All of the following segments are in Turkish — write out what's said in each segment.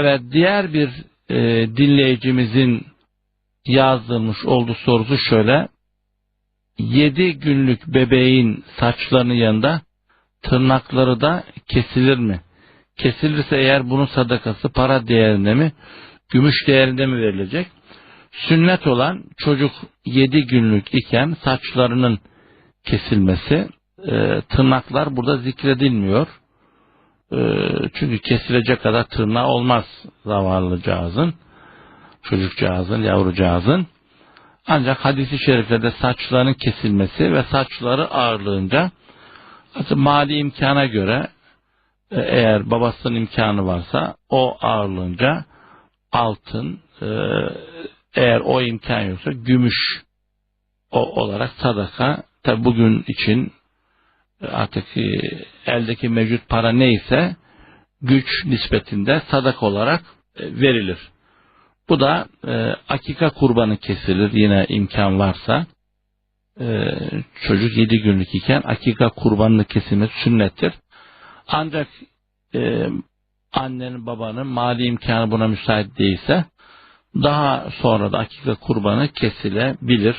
Evet diğer bir e, dinleyicimizin yazdırmış olduğu sorusu şöyle. 7 günlük bebeğin saçlarının yanında tırnakları da kesilir mi? Kesilirse eğer bunun sadakası para değerinde mi, gümüş değerinde mi verilecek? Sünnet olan çocuk 7 günlük iken saçlarının kesilmesi, e, tırnaklar burada zikredilmiyor. E, çünkü kesilecek kadar tırnağı olmaz zavallıcağızın, çocukcağızın, yavrucağızın. Ancak hadisi şeriflerde saçlarının kesilmesi ve saçları ağırlığınca mali imkana göre e, eğer babasının imkanı varsa o ağırlığınca altın e, eğer o imkan yoksa gümüş o olarak sadaka tabi bugün için e, artık eldeki mevcut para neyse güç nispetinde sadak olarak e, verilir. Bu da e, akika kurbanı kesilir yine imkan varsa e, çocuk 7 günlük iken akika kurbanını kesilmesi sünnettir. Ancak e, annenin babanın mali imkanı buna müsait değilse daha sonra da akika kurbanı kesilebilir.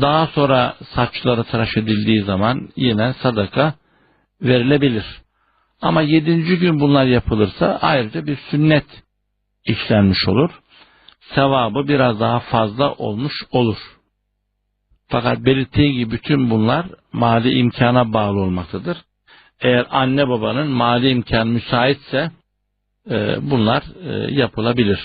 Daha sonra saçları tıraş edildiği zaman yine sadaka verilebilir. Ama yedinci gün bunlar yapılırsa ayrıca bir sünnet işlenmiş olur. Sevabı biraz daha fazla olmuş olur. Fakat belirttiği gibi bütün bunlar mali imkana bağlı olmaktadır. Eğer anne babanın mali imkan müsaitse e, bunlar e, yapılabilir.